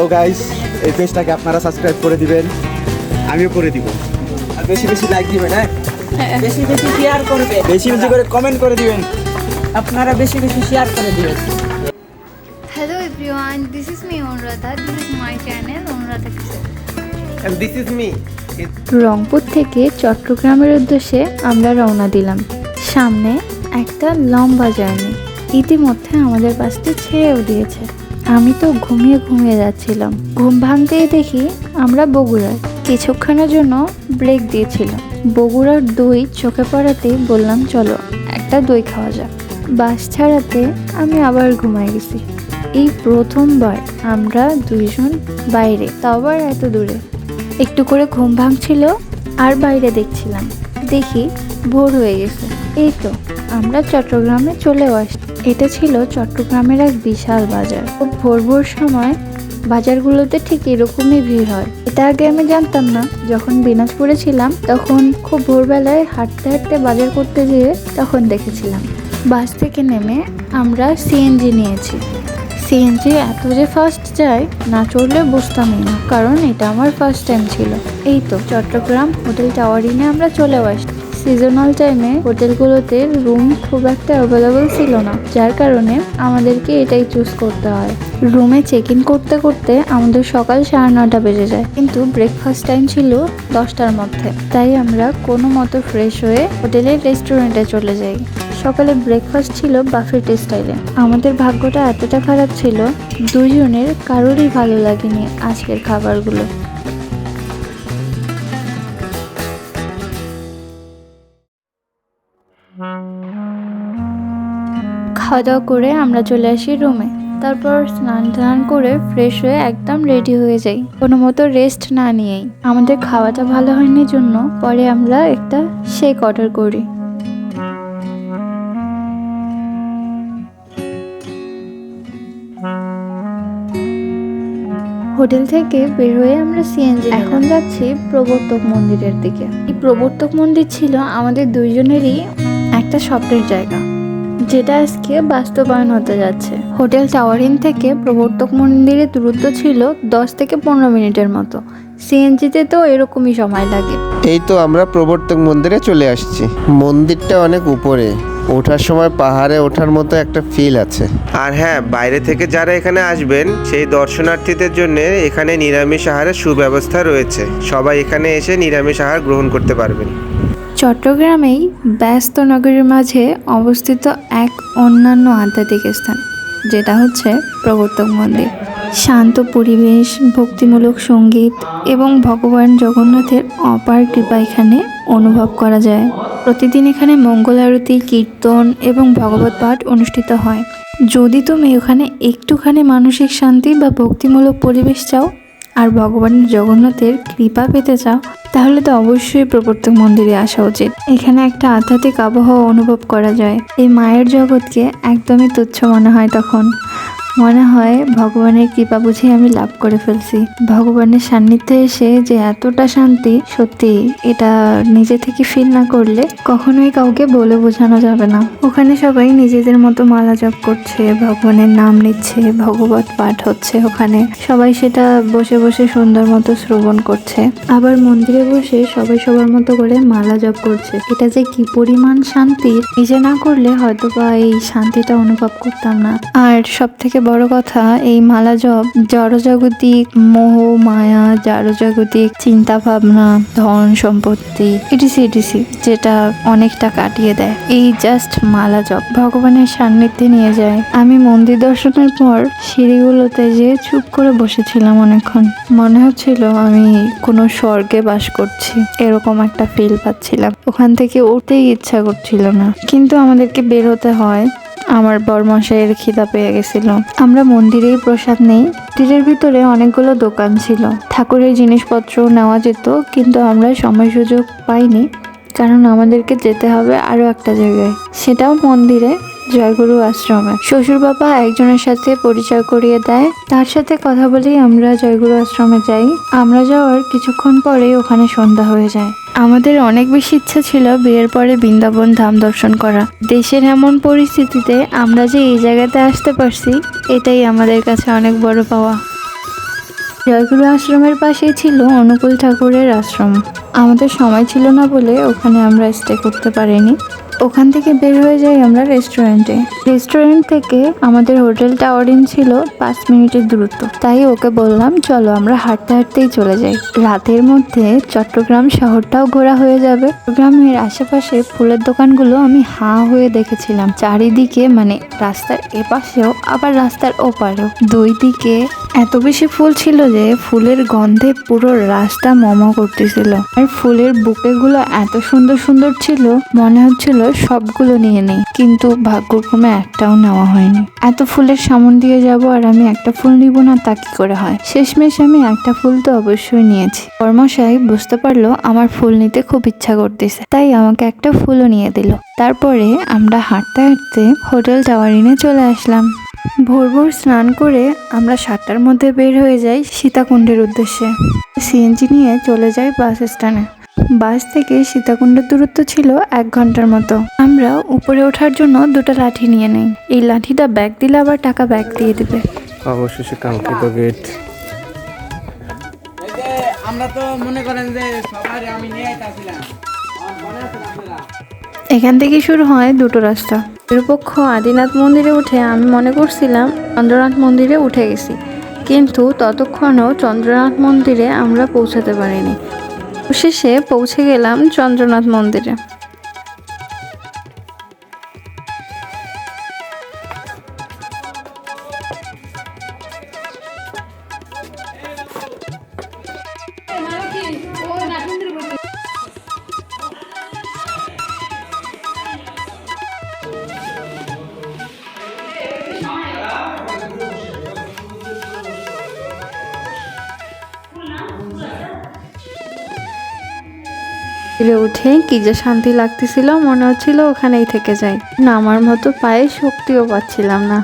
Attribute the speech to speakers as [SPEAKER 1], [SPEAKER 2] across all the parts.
[SPEAKER 1] So guys এই পেজটাকে আপনারা সাবস্ক্রাইব করে দিবেন। আমিও করে দিব। আর বেশি বেশি লাইক দিবেন হ্যাঁ?
[SPEAKER 2] বেশি বেশি শেয়ার করবে।
[SPEAKER 1] বেশি বেশি করে কমেন্ট করে দিবেন।
[SPEAKER 2] আপনারা বেশি বেশি শেয়ার করে দিবেন।
[SPEAKER 3] Hello everyone, this is me Onrata. This is my channel Onrata Kisar.
[SPEAKER 4] And this is me.
[SPEAKER 5] Rangpur থেকে চট্টগ্রামের উদ্দেশ্যে আমরা রওনা দিলাম। সামনে একটা লম্বা জার্নি। ইতিমধ্যে আমাদের বাসটি ছেড়েও দিয়েছে। আমি তো ঘুমিয়ে ঘুমিয়ে যাচ্ছিলাম। ঘুম ভাঙতেই দেখি আমরা বগুড়ায়। কিছুক্ষণের জন্য ব্রেক দিয়েছিলাম। বগুড়ার দই চোখে পড়াতে বললাম, চলো, একটা দই খাওয়া যাক। বাস ছাড়াতে আমি আবার ঘুমাই গেছি। এই প্রথমবার আমরা দুইজন বাইরে, তাও আবার এত দূরে। একটু করে ঘুম ভাঙছিল, আর বাইরে দেখছিলাম। দেখি ভোর হয়ে গেছে। এই তো, আমরা চট্টগ্রামে চলেও আসি এটা ছিল চট্টগ্রামের এক বিশাল বাজার। খুব ভোর ভোর সময় বাজারগুলোতে ঠিক এরকমই ভিড় হয়। এটা আগে আমি জানতাম না। যখন দিনাজপুরে ছিলাম, তখন খুব ভোরবেলায় হাঁটতে হাঁটতে বাজার করতে যেয়ে তখন দেখেছিলাম, বাস থেকে নেমে আমরা সিএনজি নিয়েছি। সিএনজি এত যে ফার্স্ট যায়, না চড়লে বুঝতামই না, কারণ এটা আমার ফার্স্ট টাইম ছিল। এই তো, চট্টগ্রাম হোটেল টাওয়ারিনে আমরা চলেও আসি সিজনাল টাইমে হোটেলগুলোতে রুম খুব একটা অ্যাভেলেবল ছিল না, যার কারণে আমাদেরকে এটাই চুজ করতে হয়। রুমে চেক ইন করতে করতে আমাদের সকাল সাড়ে নটা বেজে যায়, কিন্তু ব্রেকফাস্ট টাইম ছিল দশটার মধ্যে। তাই আমরা কোনো মতো ফ্রেশ হয়ে হোটেলের রেস্টুরেন্টে চলে যাই। সকালে ব্রেকফাস্ট ছিল বাফেট স্টাইলে আমাদের ভাগ্যটা এতটা খারাপ ছিল দুজনের কারোরই ভালো লাগেনি আজকের খাবারগুলো। খাওয়া দাওয়া করে আমরা চলে আসি রুমে। তারপর স্নান টান করে ফ্রেশ হয়ে একদম রেডি হয়ে যাই। কোনো মতো রেস্ট না নিয়েই। আমাদের খাওয়াটা ভালো হয়নি জন্য পরে আমরা একটা শেক অর্ডার করি। হোটেল থেকে বের হয়ে আমরা সিএনজি এখন যাচ্ছি প্রবর্তক মন্দিরের দিকে। এই প্রবর্তক মন্দির ছিল আমাদের দুইজনেরই একটা স্বপ্নের জায়গা। যেটা আজকে বাস্তবায়ন হতে যাচ্ছে। হোটেল টাওয়ারিন থেকে প্রবর্তক মন্দিরের দূরত্ব ছিল দশ থেকে পনেরো মিনিটের মতো। সিএনজিতে তো এরকমই সময় লাগে।
[SPEAKER 4] এই তো আমরা প্রবর্তক মন্দিরে চলে আসছি। মন্দিরটা অনেক উপরে। ওঠার সময় পাহাড়ে ওঠার মতো একটা ফিল আছে। আর হ্যাঁ বাইরে থেকে যারা এখানে আসবেন, সেই দর্শনার্থীদের জন্য এখানে নিরামিষ আহারের সুব্যবস্থা রয়েছে। সবাই এখানে এসে নিরামিষ আহার গ্রহণ করতে পারবেন।
[SPEAKER 5] চট্টগ্রামেই ব্যস্ত নগরীর মাঝে অবস্থিত এক অন্যান্য আধ্যাত্মিক স্থান, যেটা হচ্ছে প্রবর্তক মন্দির। শান্ত পরিবেশ, ভক্তিমূলক সংগীত এবং ভগবান জগন্নাথের অপার কৃপা এখানে অনুভব করা যায়। প্রতিদিন এখানে মঙ্গল আরতি, কীর্তন এবং ভগবত পাঠ অনুষ্ঠিত হয়। যদি তুমি ওখানে একটুখানি মানসিক শান্তি বা ভক্তিমূলক পরিবেশ চাও আর ভগবান জগন্নাথের কৃপা পেতে চাও তাহলে তো অবশ্যই প্রবর্তক মন্দিরে আসা উচিত। এখানে একটা আধ্যাত্মিক আবহাওয়া অনুভব করা যায়। এই মায়ের জগৎকে একদমই তুচ্ছ মনে হয় তখন। মনে হয় ভগবানের কৃপা বুঝে আমি লাভ করে ফেলছি। ভগবানের সান্নিধ্যে এসে যে এতটা শান্তি, সত্যি এটা নিজে থেকে ফিল না করলে কখনোই কাউকে বলে বোঝানো যাবে না। ওখানে সবাই নিজেদের মতো মালা জপ করছে, ভগবানের নাম নিচ্ছে, ভগবত পাঠ হচ্ছে ওখানে। সবাই সেটা বসে বসে সুন্দর মতো শ্রবণ করছে। আবার মন্দিরে বসে সবাই সবার মতো করে মালা জপ করছে। এটা যে কি পরিমাণ শান্তি, নিজে না করলে হয়তো বা এই শান্তিটা অনুভব করতাম না। আর সব থেকে বড় কথা, এই মালা জপ জড়জাগতিক মোহ, মায়া, জড়জাগতিক চিন্তা ভাবনা ধন সম্পত্তি ইটিসি ইটিসি যেটা অনেকটা কাটিয়ে দেয়। এই জাস্ট মালা জপ ভগবানের সান্নিধ্যে নিয়ে যায়। আমি মন্দির দর্শনের পর সিঁড়িগুলোতে যে চুপ করে বসেছিলাম অনেকক্ষণ। মনে হচ্ছিল আমি কোনো স্বর্গে বাস করছি, এরকম একটা ফিল পাচ্ছিলাম। ওখান থেকে উঠতেই ইচ্ছা করছিল না। কিন্তু আমাদেরকে বের হতে হয়। আমার বরমশাইয়ের খিদা পেয়ে গেছিল। আমরা মন্দিরেই প্রসাদ নেই। মন্দিরের ভিতরে অনেকগুলো দোকান ছিল। ঠাকুরের জিনিসপত্র নেওয়া যেত, কিন্তু আমরা সময় সুযোগ পাইনি, কারণ আমাদেরকে যেতে হবে আরও একটা জায়গায়। সেটাও মন্দিরে। জয়গুরু আশ্রমে। শ্বশুর বাবা একজনের সাথে পরিচয় করিয়ে দেয়। তার সাথে কথা বলেই আমরা জয়গুরু আশ্রমে যাই। আমরা যাওয়ার কিছুক্ষণ পরেই ওখানে সন্ধ্যা হয়ে যায়। আমাদের অনেক বেশি ইচ্ছা ছিল বিয়ের পরে বৃন্দাবন ধাম দর্শন করা। দেশের এমন পরিস্থিতিতে আমরা যে এই জায়গাতে আসতে পারছি, এটাই আমাদের কাছে অনেক বড় পাওয়া। জয়গুরু আশ্রমের পাশেই ছিল অনুকূল ঠাকুরের আশ্রম। আমাদের সময় ছিল না বলে ওখানে আমরা স্টে করতে পারিনি। ওখান থেকে বের হয়ে যাই আমরা রেস্টুরেন্টে রেস্টুরেন্ট থেকে আমাদের হোটেলটা অরিন ছিল পাঁচ মিনিটের দূরত্ব। তাই ওকে বললাম, চলো আমরা হাঁটতে হাঁটতেই চলে যাই। রাতের মধ্যে চট্টগ্রাম শহরটাও ঘোরা হয়ে যাবে। চট্টগ্রামের আশেপাশে ফুলের দোকানগুলো আমি হাঁ হয়ে দেখেছিলাম। চারিদিকে মানে রাস্তার এপাশেও, আবার রাস্তার ওপারেও। দুই দিকে এত বেশি ফুল ছিল যে ফুলের গন্ধে পুরো রাস্তা মম করতেছিল। আর ফুলের বুকেগুলো এত সুন্দর সুন্দর ছিল, মনে হচ্ছিল সবগুলো নিয়ে নেই, কিন্তু ভাগ্যক্রমে একটাও নেওয়া হয়নি। এত ফুলের সামন দিয়ে যাব আর আমি একটা ফুল নিব না, তা কি করে হয়? শেষমেশ আমি একটা ফুল তো অবশ্যই নিয়েছি। কর্মশাই বুঝতে পারল আমার ফুল নিতে খুব ইচ্ছা করতেছে, তাই আমাকে একটা ফুলও নিয়ে দিল। তারপরে আমরা হাঁটতে হাঁটতে হোটেল টাওয়ারিনে চলে আসলাম। ভোর ভোর স্নান করে আমরা সাতটার মধ্যে বের হয়ে যাই সীতাকুণ্ডের উদ্দেশ্যে। সিএনজি নিয়ে চলে যাই বাস স্ট্যান্ডে। বাস থেকে সীতাকুণ্ডের দূরত্ব ছিল এক ঘণ্টার মতো। আমরা উপরে ওঠার জন্য দুটো লাঠি নিয়ে নেই। এই লাঠিটা ব্যাগ দিলে আবার টাকা ব্যাগ দিয়ে দিবে।
[SPEAKER 4] অবশেষে কাঙ্ক্ষিত গেট
[SPEAKER 2] আমরা তো মনে করেন যে সবার আমি নিয়ে আইতাছিলাম মনে?
[SPEAKER 5] এখান থেকে শুরু হয় দুটো রাস্তা। নিরপেক্ষ আদিনাথ মন্দিরে উঠে আমি মনে করছিলাম চন্দ্রনাথ মন্দিরে উঠে গেছি। কিন্তু ততক্ষণও চন্দ্রনাথ মন্দিরে আমরা পৌঁছাতে পারিনি। শেষে পৌঁছে গেলাম চন্দ্রনাথ মন্দিরে। মন্দিরে উঠে কি যে শান্তি লাগতেছিল, মনে হচ্ছিল ওখানেই থেকে যাই। নামার মতো পায়ে শক্তিও পাচ্ছিলাম না।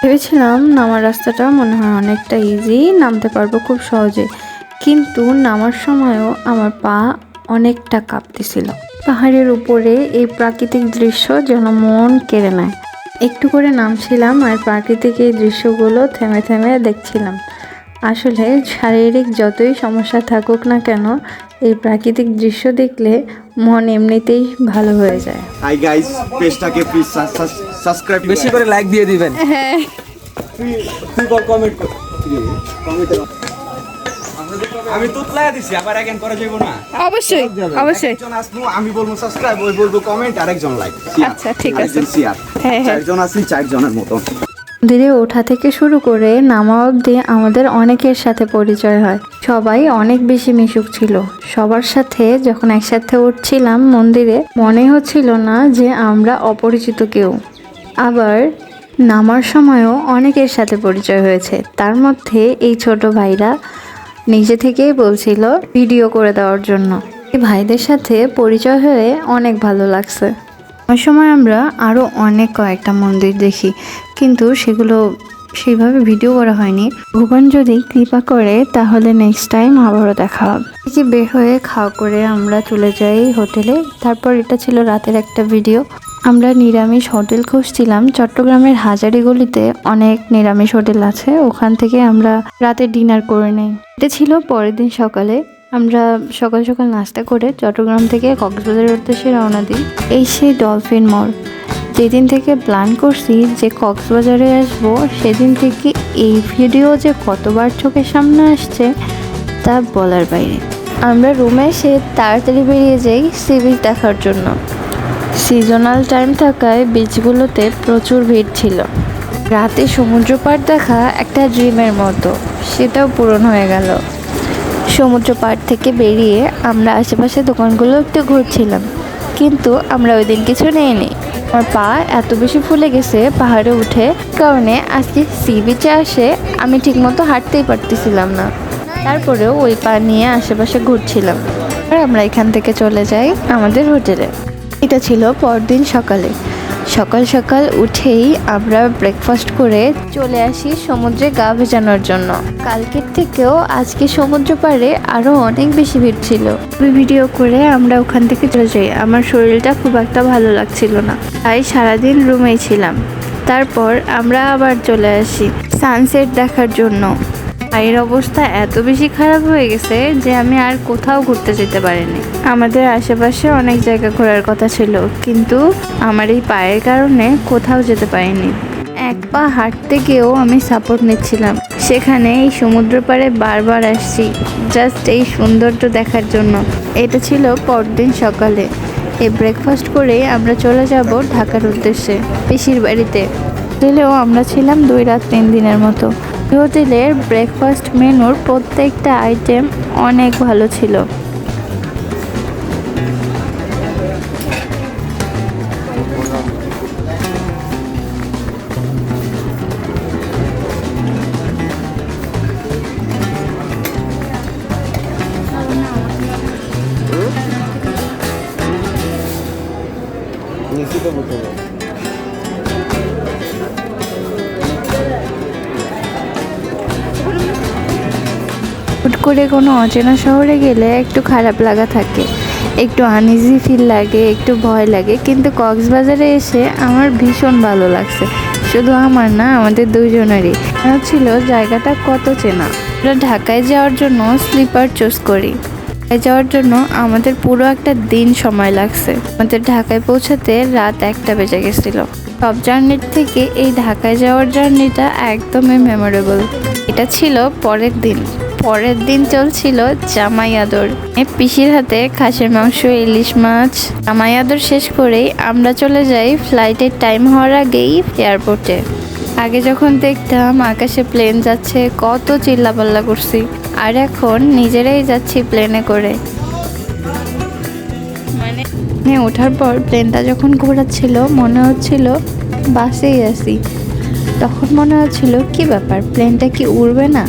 [SPEAKER 5] ভেবেছিলাম নামার রাস্তাটা মনে হয় অনেকটা ইজি নামতে পারব খুব সহজে। কিন্তু নামার সময়ও আমার পা অনেকটা কাঁপতেছিল। পাহাড়ের উপরে এই প্রাকৃতিক দৃশ্য যেন মন কেড়ে নেয়। একটু করে নামছিলাম আর প্রাকৃতিক এই দৃশ্যগুলো থেমে থেমে দেখছিলাম। আসলে শারীরিক যতই সমস্যা থাকুক না কেন এই প্রাকৃতিক দৃশ্য দেখলে মন এমনিতেই ভালো হয়ে যায়।
[SPEAKER 1] হাই গাইস পেজটাকে প্লিজ সাবস্ক্রাইব
[SPEAKER 2] বেশি করে লাইক দিয়ে দিবেন।
[SPEAKER 1] তুই বল কমেন্ট কর কমেন্টে আমি তুতলায় দিছি আবার একজন করা যাইব না।
[SPEAKER 6] অবশ্যই অবশ্যই।
[SPEAKER 1] একজন আসব আমি বলব সাবস্ক্রাইব ওই বলব কমেন্ট আরেকজন লাইক
[SPEAKER 6] আচ্ছা, ঠিক আছে। হ্যাঁ, হ্যাঁ।
[SPEAKER 1] চারজন আছি চারজনের মতন।
[SPEAKER 5] মন্দিরে ওঠা থেকে শুরু করে নামা অবধি আমাদের অনেকের সাথে পরিচয় হয়। সবাই অনেক বেশি মিশুক ছিল। সবার সাথে যখন একসাথে উঠছিলাম মন্দিরে, মনে হচ্ছিল না যে আমরা অপরিচিত কেউ। আবার নামার সময়ও অনেকের সাথে পরিচয় হয়েছে। তার মধ্যে এই ছোট ভাইরা নিজে থেকেই বলছিল ভিডিও করে দেওয়ার জন্য। এই ভাইদের সাথে পরিচয় হয়ে অনেক ভালো লাগছে। সময় আমরা আরও অনেক কয়েকটা মন্দির দেখি, কিন্তু সেগুলো সেইভাবে ভিডিও করা হয়নি। ভগবান যদি কৃপা করে, তাহলে নেক্সট টাইম আবারও দেখা হবে। কি বের হয়ে খাওয়া করে আমরা চলে যাই হোটেলে। তারপর এটা ছিল রাতের একটা ভিডিও। আমরা নিরামিষ হোটেল খুঁজছিলাম। চট্টগ্রামের হাজারি গলিতে অনেক নিরামিষ হোটেল আছে। ওখান থেকে আমরা রাতে ডিনার করে নেই। এটা ছিল পরের দিন সকালে। আমরা সকাল সকাল নাস্তা করে চট্টগ্রাম থেকে কক্সবাজারের উদ্দেশ্যে রওনা দিই। এই সেই ডলফিন মোড়। যেদিন থেকে প্ল্যান করছি যে কক্সবাজারে আসব, সেদিন থেকে এই ভিডিও যে কতবার চোখের সামনে আসছে, তা বলার বাইরে। আমরা রুমে এসে তাড়াতাড়ি বেরিয়ে যাই সি বিচ দেখার জন্য। সিজনাল টাইম থাকায় বিচগুলোতে প্রচুর ভিড় ছিল। রাতে সমুদ্র পাড় দেখা একটা ড্রিমের মতো। সেটাও পূরণ হয়ে গেল। সমুদ্র পাড় থেকে বেরিয়ে আমরা আশেপাশে দোকানগুলো একটু ঘুরছিলাম। কিন্তু আমরা ওই দিন কিছু নেইনি। আমার পা এত বেশি ফুলে গেছে পাহাড়ে উঠে কারণে আজকে সি বিচে আসে আমি ঠিকমতো হাঁটতেই পারতেছিলাম না। তারপরেও ওই পা নিয়ে আশেপাশে ঘুরছিলাম। আর আমরা এখান থেকে চলে যাই আমাদের হোটেলে। এটা ছিল পরদিন সকালে। সকাল সকাল উঠেই আমরা ব্রেকফাস্ট করে চলে আসি সমুদ্রে গা ভেজানোর জন্য। কালকের থেকেও আজকে সমুদ্র পাড়ে আরও অনেক বেশি ভিড় ছিল। ভিডিও করে আমরা ওখান থেকে চলে যাই। আমার শরীরটা খুব একটা ভালো লাগছিল না। তাই সারাদিন রুমেই ছিলাম। তারপর আমরা আবার চলে আসি সানসেট দেখার জন্য। পায়ের অবস্থা এত বেশি খারাপ হয়ে গেছে যে আমি আর কোথাও ঘুরতে যেতে পারিনি। আমাদের আশেপাশে অনেক জায়গা ঘোরার কথা ছিল, কিন্তু আমার এই পায়ের কারণে কোথাও যেতে পারিনি। এক পা হাঁটতে গিয়েও আমি সাপোর্ট নিচ্ছিলাম। সেখানে এই সমুদ্র পাড়ে বারবার আসছি জাস্ট এই সৌন্দর্য দেখার জন্য। এটা ছিল পরদিন সকালে। এই ব্রেকফাস্ট করে আমরা চলে যাব ঢাকার উদ্দেশ্যে, পিসির বাড়িতে। হোটেলেও আমরা ছিলাম দুই রাত তিন দিনের মতো। হোটেলের ব্রেকফাস্ট মেনুর প্রত্যেকটা আইটেম অনেক ভালো ছিল। করে কোনো অচেনা শহরে গেলে একটু খারাপ লাগা থাকে। একটু আনইজি ফিল লাগে, একটু ভয় লাগে। কিন্তু কক্সবাজারে এসে আমার ভীষণ ভালো লাগছে। শুধু আমার না, আমাদের দুজনেরই। হচ্ছিল জায়গাটা কত চেনা। আমরা ঢাকায় যাওয়ার জন্য স্লিপার চুজ করি। ঢাকায় যাওয়ার জন্য আমাদের পুরো একটা দিন সময় লাগছে। আমাদের ঢাকায় পৌঁছাতে রাত একটা বেজে গেছিল। সব জার্নির থেকে এই ঢাকায় যাওয়ার জার্নিটা একদমই মেমোরেবল এটা ছিল পরের দিন। পরের দিন চলছিল জামাই আদর। পিসির হাতে খাসির মাংস, ইলিশ মাছ। জামাই আদর শেষ করেই আমরা চলে যাই ফ্লাইটের টাইম হওয়ার আগেই এয়ারপোর্টে আগে যখন দেখতাম আকাশে প্লেন যাচ্ছে, কত চিল্লাপাল্লা করছি। আর এখন নিজেরাই যাচ্ছি প্লেনে করে। মানে ওঠার পর প্লেনটা যখন ঘোরাচ্ছিল, মনে হচ্ছিল বাসেই আছি। তখন মনে হচ্ছিল কি ব্যাপার? প্লেনটা কি উড়বে না?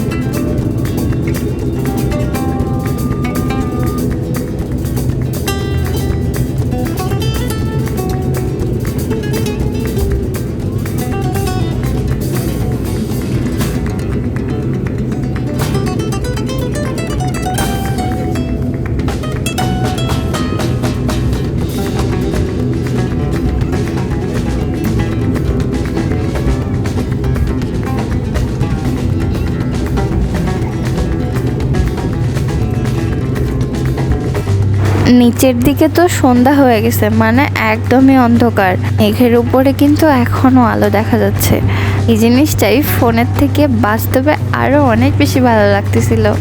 [SPEAKER 5] নিচের দিকে তো সন্ধ্যা হয়ে গেছে মানে একদমই অন্ধকার। মেঘের উপরে কিন্তু এখনও আলো দেখা যাচ্ছে। এই জিনিসটাই ফোনের থেকে বাস্তবে আরও অনেক বেশি ভালো লাগতেছিল।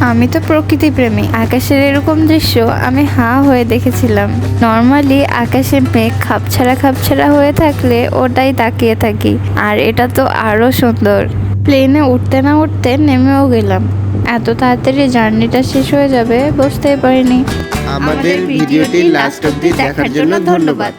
[SPEAKER 5] আমি তো প্রকৃতি প্রেমী। আকাশের এরকম দৃশ্য আমি হাঁ হয়ে দেখেছিলাম। নর্মালি আকাশে মেঘ খাপছাড়া খাপছাড়া হয়ে থাকলে ওটাই তাকিয়ে থাকি। আর এটা তো আরও সুন্দর। প্লেনে উঠতে না উঠতে নেমেও গেলাম। এত তাড়াতাড়ি জার্নিটা শেষ হয়ে যাবে বুঝতেই পারিনি।
[SPEAKER 4] আমাদের ভিডিওটি লাস্ট অবধি দেখার জন্য ধন্যবাদ।